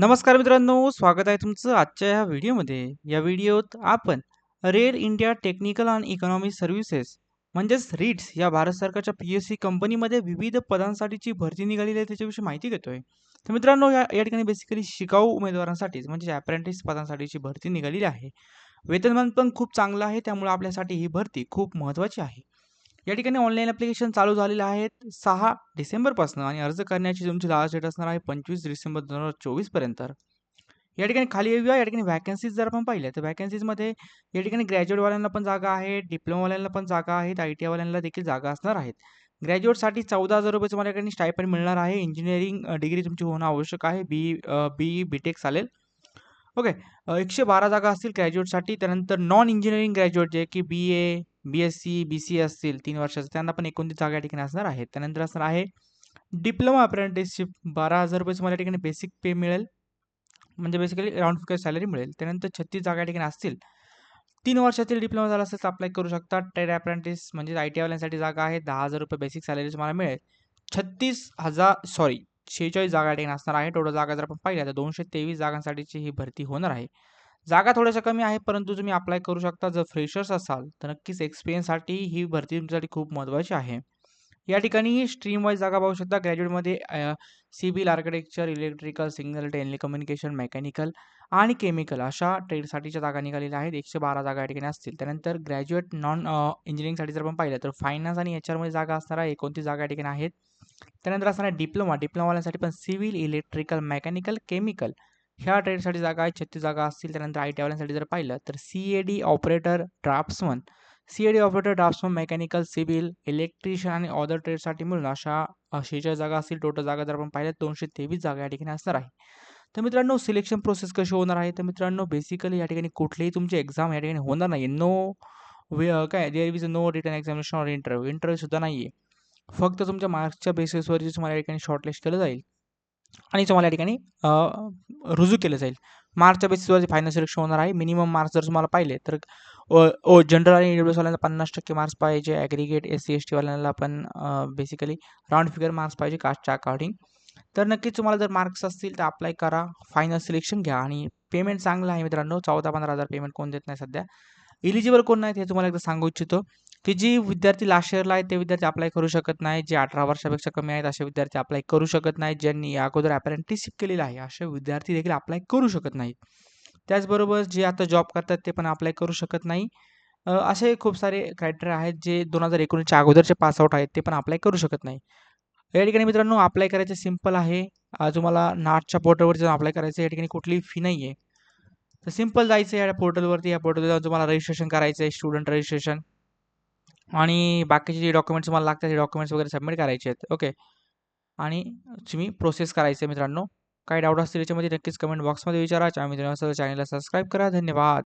नमस्कार मित्रांनो स्वागत आहे तुमचं आजच्या या व्हिडिओमध्ये. या व्हिडिओत आपण rail India technical and economic services म्हणजेच रीट्स या भारत सरकारच्या पी एस सी कंपनीमध्ये विविध पदांसाठीची भरती निघालेली आहे त्याच्याविषयी माहिती घेतोय. तर मित्रांनो या या ठिकाणी बेसिकली शिकाऊ उमेदवारांसाठीच म्हणजे अप्रेंटिस पदांसाठीची भरती निघालेली आहे. वेतनमान पण खूप चांगलं आहे त्यामुळे आपल्यासाठी ही भरती खूप महत्त्वाची आहे. या ठिकाणी ऑनलाईन ॲप्लिकेशन चालू झालेलं आहेत. सहा डिसेंबरपासून आणि अर्ज करण्याची तुमची लास्ट डेट असणार आहे पंचवीस डिसेंबर दोन हजार चोवीसपर्यंत या ठिकाणी खाली येऊया. या ठिकाणी व्हॅकन्सीज जर आपण पाहिल्या तर वॅकन्सीजमध्ये या ठिकाणी ग्रॅज्युएटवाल्यांना पण जागा आहे डिप्लोमावाल्यांना पण जागा आहेत आय टी आयवाल्यांना देखील जागा असणार आहेत. ग्रॅज्युएटसाठी चौदा हजार रुपये तुम्हाला ठिकाणी स्टायपंड मिळणार आहे. इंजिनिअरिंग डिग्री तुमची होणं आवश्यक आहे. बी बी बी टेक चालेल. ओके एकशे बारा जागा असतील ग्रॅज्युएटसाठी त्यानंतर नॉन इंजिनिअरिंग ग्रॅज्युएट जे की B A B S C B C असतील तीन वर्षाचं त्यांना पण एकोणतीस जागा या ठिकाणी असणार आहेत. त्यानंतर असणार आहे डिप्लोमा अप्रेंटिसशिप बारा हजार रुपये तुम्हाला या ठिकाणी बेसिक पे मिळेल. म्हणजे बेसिकली राऊंड फिकर सॅलरी मिळेल. त्यानंतर छत्तीस जागा या ठिकाणी असतील. तीन वर्षातील डिप्लोमा झाला असेल तर अप्लाय करू शकता. ट्रेड अप्रेंटिस म्हणजे आय टी आयवाल्यांसाठी जागा आहे. दहा हजार रुपये बेसिक सॅलरी तुम्हाला मिळेल. छत्तीस हजार सॉरी शेहेचाळीस जागा या ठिकाणी असणार आहे. टोटल जागा जर आपण पाहिल्या तर दोनशे तेवीस जागांसाठीची ही भरती होणार आहे. जागा थोड्याशा कमी आहे परंतु तुम्ही अप्लाय करू शकता. जर फ्रेशर्स असाल तर नक्कीच एक्सपिरियन्ससाठी ही भरती तुमच्यासाठी खूप महत्त्वाची आहे. या ठिकाणी स्ट्रीम वाईज जागा पाहू शकता. ग्रॅज्युएटमध्ये civil architecture electrical signal telecommunication mechanical आणि केमिकल अशा ट्रेडसाठीच्या जागा निघालेल्या आहेत. एकशे बारा जागा या ठिकाणी असतील. त्यानंतर ग्रॅज्युएट नॉन इंजिनिअरिंगसाठी जर आपण पाहिलं तर फायनान्स आणि एच आरमध्ये जागा असणार आहे एकोणतीस जागा या ठिकाणी आहेत. त्यानंतर असणार आहे डिप्लोमा डिप्लोमावाल्यांसाठी पण सिव्हिल इलेक्ट्रिकल मेकॅनिकल केमिकल ह्या ट्रेडसाठी जागा आहेत छत्तीस जागा असतील त्यानंतर आय टी आयवाल्यांसाठी जर पाहिलं तर C A D operator draftsman C A D operator draftsman mechanical civil electrician आणि ऑदर ट्रेडसाठी मिळून अशा शेहेचाळीस जागा असतील टोटल जागा जर आपण पाहिल्या दोनशे तेवीस जागा या ठिकाणी असणार आहे. तर मित्रांनो सिलेक्शन प्रोसेस कशी होणार आहे? तर मित्रांनो बेसिकली या ठिकाणी कुठलीही तुमची एक्झाम या ठिकाणी होणार नाही नो वे काय there is no return examination or interview इंटरव्ह्यूसुद्धा नाही आहे फक्त तुमच्या मार्क्सच्या बेसिसवरती तुम्हाला या ठिकाणी शॉर्टलिस्ट केलं जाईल. आणि तुम्हाला या ठिकाणी रुजू केलं जाईल. मार्कच्या बेसिसवरती फायनल सिलेक्शन होणार आहे. मिनिमम मार्क्स जर तुम्हाला पाहिले तर ओ जनरल आणि डब्ल्यूएसवाल्यांना पन्नास टक्के मार्क्स पाहिजे. ॲग्रिगेट एस सी एस टीवाल्यांना पण बेसिकली राऊंड फिगर मार्क्स पाहिजे कास्टच्या अकॉर्डिंग तर नक्कीच तुम्हाला जर मार्क्स असतील तर अप्लाय करा. फायनल सिलेक्शन घ्या. आणि पेमेंट चांगलं आहे मित्रांनो. चौदा पंधरा हजार पेमेंट कोण देत नाही सध्या. इलिजिबल कोण नाहीत हे तुम्हाला एकदा सांगू इच्छितो. की जी विद्यार्थी लास्ट इयरला आहेत ते विद्यार्थी अप्लाय करू शकत नाही. जे अठरा वर्षापेक्षा कमी आहेत असे विद्यार्थी अप्लाय करू शकत नाहीत ज्यांनी अगोदर अप्रेंटिसशिप केलेलं आहे असे विद्यार्थी देखील अप्लाय करू शकत नाहीत. त्याचबरोबर जे आता जॉब करतात ते पण अप्लाय करू शकत नाही. असे खूप सारे क्रायटेरिया आहेत जे दोन हजार एकोणीसच्या अगोदरचे पासआउट आहेत ते पण अप्लाय करू शकत नाही. या ठिकाणी मित्रांनो अप्लाय करायचं सिंपल आहे. तुम्हाला नाटच्या पोर्टलवरती जाऊन अप्लाय करायचं या ठिकाणी कुठलीही फी नाही आहे तर सिंपल जायचं या पोर्टलवरती या पोर्टलवर जाऊन तुम्हाला रजिस्ट्रेशन करायचं आहे स्टुडंट रजिस्ट्रेशन आणि बाकीचे जे डॉक्युमेंट्स तुम्हाला लागतात ते डॉक्युमेंट्स वगैरे सबमिट करायचे आहेत. ओके आणि तुम्ही प्रोसेस करायचे मित्रांनो. काही डाऊट असतील याच्यामध्ये नक्कीच कमेंट बॉक्समध्ये विचारा. चॅनल चॅनलला सबस्क्राईब करा. धन्यवाद.